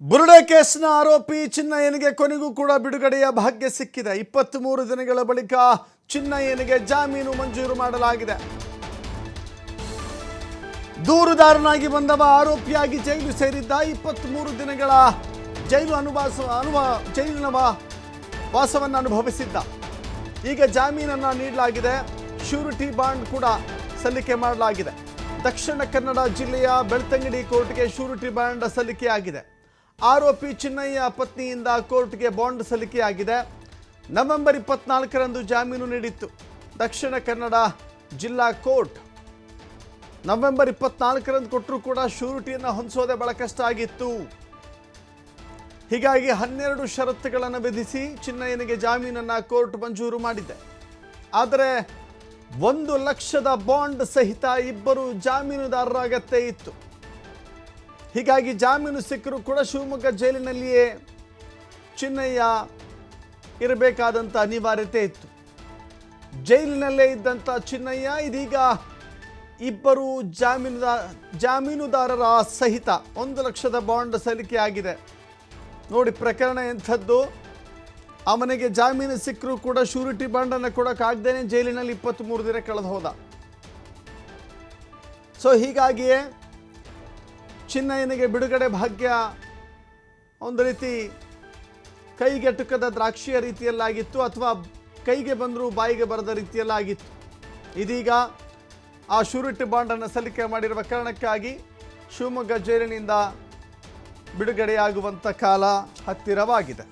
ಬುರುಡೆ ಕೇಸ್ನ ಆರೋಪಿ ಚಿನ್ನಯ್ಯನಿಗೆ ಕೊನೆಗೂ ಕೂಡ ಬಿಡುಗಡೆಯ ಭಾಗ್ಯ ಸಿಕ್ಕಿದೆ. ಇಪ್ಪತ್ತ್ಮೂರು ದಿನಗಳ ಬಳಿಕ ಚಿನ್ನಯ್ಯನಿಗೆ ಜಾಮೀನು ಮಂಜೂರು ಮಾಡಲಾಗಿದೆ. ದೂರುದಾರನಾಗಿ ಬಂದವ ಆರೋಪಿಯಾಗಿ ಜೈಲು ಸೇರಿದ್ದ ಇಪ್ಪತ್ತ್ಮೂರು ದಿನಗಳ ಜೈಲು ಅನುಭಾಸ ಅನುಭವ ಜೈಲಿನ ವಾಸವನ್ನು ಅನುಭವಿಸಿದ್ದ. ಈಗ ಜಾಮೀನನ್ನು ನೀಡಲಾಗಿದೆ. ಶ್ಯೂರಿಟಿ ಬಾಂಡ್ ಕೂಡ ಸಲ್ಲಿಕೆ ಮಾಡಲಾಗಿದೆ. ದಕ್ಷಿಣ ಕನ್ನಡ ಜಿಲ್ಲೆಯ ಬೆಳ್ತಂಗಡಿ ಕೋರ್ಟ್ಗೆ ಶ್ಯೂರಿಟಿ ಬಾಂಡ್ ಸಲ್ಲಿಕೆಯಾಗಿದೆ. ಆರೋಪಿ ಚಿನ್ನಯ್ಯ ಪತ್ನಿಯಿಂದ ಕೋರ್ಟ್ಗೆ ಬಾಂಡ್ ಸಲ್ಲಿಕೆಯಾಗಿದೆ. ನವೆಂಬರ್ ಇಪ್ಪತ್ನಾಲ್ಕರಂದು ಜಾಮೀನು ನೀಡಿತ್ತು. ದಕ್ಷಿಣ ಕನ್ನಡ ಜಿಲ್ಲಾ ಕೋರ್ಟ್ ನವೆಂಬರ್ ಇಪ್ಪತ್ನಾಲ್ಕರಂದು ಕೊಟ್ಟರೂ ಕೂಡ ಶ್ಯೂರಿಟಿಯನ್ನು ಹೊಂದಿಸೋದೇ ಬಹಳ ಕಷ್ಟ ಆಗಿತ್ತು. ಹೀಗಾಗಿ ಹನ್ನೆರಡು ಷರತ್ತುಗಳನ್ನು ವಿಧಿಸಿ ಚಿನ್ನಯ್ಯನಿಗೆ ಜಾಮೀನನ್ನು ಕೋರ್ಟ್ ಮಂಜೂರು ಮಾಡಿದೆ. ಆದರೆ ಒಂದು ಲಕ್ಷದ ಬಾಂಡ್ ಸಹಿತ ಇಬ್ಬರು ಜಾಮೀನುದಾರರ ಅಗತ್ಯ ಇತ್ತು. ಹೀಗಾಗಿ ಜಾಮೀನು ಸಿಕ್ಕರೂ ಕೂಡ ಶಿವಮೊಗ್ಗ ಜೈಲಿನಲ್ಲಿಯೇ ಚಿನ್ನಯ್ಯ ಇರಬೇಕಾದಂಥ ಅನಿವಾರ್ಯತೆ ಇತ್ತು. ಜೈಲಿನಲ್ಲೇ ಇದ್ದಂಥ ಚಿನ್ನಯ್ಯ ಇದೀಗ ಇಬ್ಬರು ಜಾಮೀನು ಜಾಮೀನುದಾರರ ಸಹಿತ ಒಂದು ಲಕ್ಷದ ಬಾಂಡ್ ಸಲ್ಲಿಕೆ ಆಗಿದೆ. ನೋಡಿ ಪ್ರಕರಣ ಎಂಥದ್ದು. ಅವನಿಗೆ ಜಾಮೀನು ಸಿಕ್ಕರೂ ಕೂಡ ಶ್ಯೂರಿಟಿ ಬಾಂಡನ್ನು ಕೊಡೋಕ್ಕಾಗ್ದೇನೆ ಜೈಲಿನಲ್ಲಿ ಇಪ್ಪತ್ತ್ಮೂರು ದಿನ ಕಳೆದು ಹೋದ. ಸೊ ಹೀಗಾಗಿಯೇ ಚಿನ್ನಯ್ಯನಿಗೆ ಬಿಡುಗಡೆ ಭಾಗ್ಯ ಒಂದು ರೀತಿ ಕೈಗೆಟುಕದ ದ್ರಾಕ್ಷಿಯ ರೀತಿಯಲ್ಲಾಗಿತ್ತು ಅಥವಾ ಕೈಗೆ ಬಂದರೂ ಬಾಯಿಗೆ ಬರದ ರೀತಿಯಲ್ಲಾಗಿತ್ತು. ಇದೀಗ ಆ ಶೂರಿಟಿ ಬಾಂಡನ್ನು ಸಲ್ಲಿಕೆ ಮಾಡಿರುವ ಕಾರಣಕ್ಕಾಗಿ ಶಿವಮೊಗ್ಗ ಜೈಲಿನಿಂದ ಬಿಡುಗಡೆಯಾಗುವಂಥ ಕಾಲ ಹತ್ತಿರವಾಗಿದೆ.